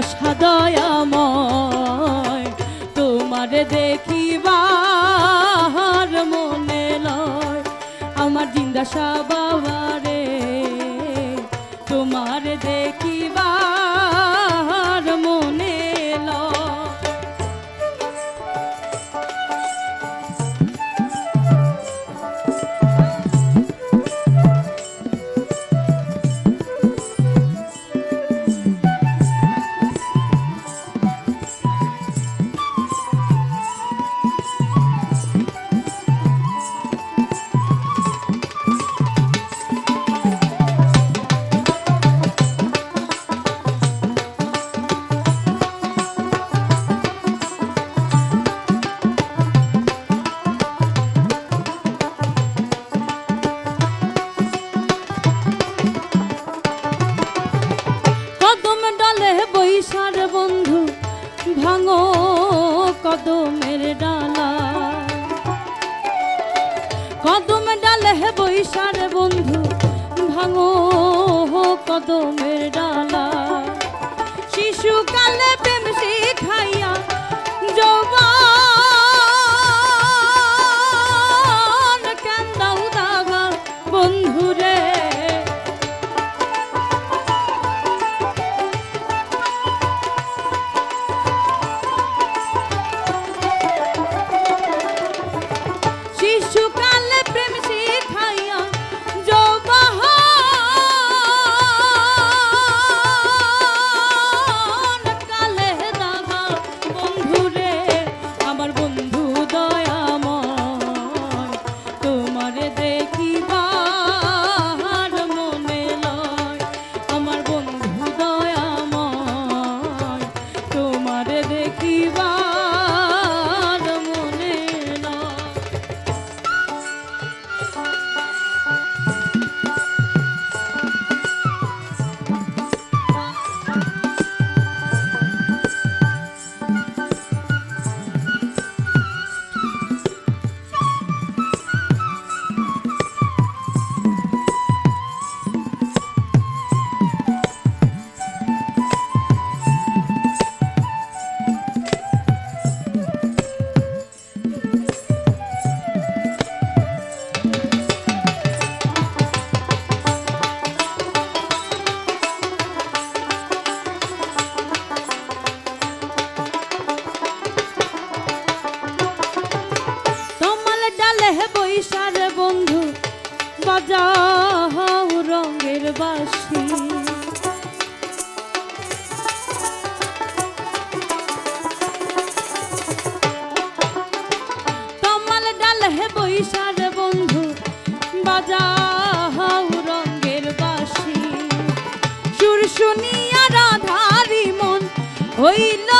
সাদয়াময় তোমারে দেখিবার মনে লয়। আমার জিন্দা সাবাবারে তোমার দেখিবার বৈশার বন্ধু, ভাঙো কদমের ডালা। কদম ডালে হে বৈশার বন্ধু, ভাঙো কদমের ডালা। শিশুকালে প্রেম শিখাইয়া দাগা বন্ধুরে? রাধারি মন হইল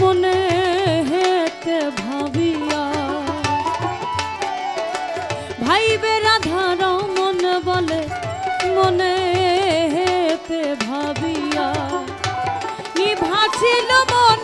মনে হেতে ভাবিয়া। ভাইবে রাধার মন বলে মনে হেতে ভাবিয়া। ই ভাছিল মন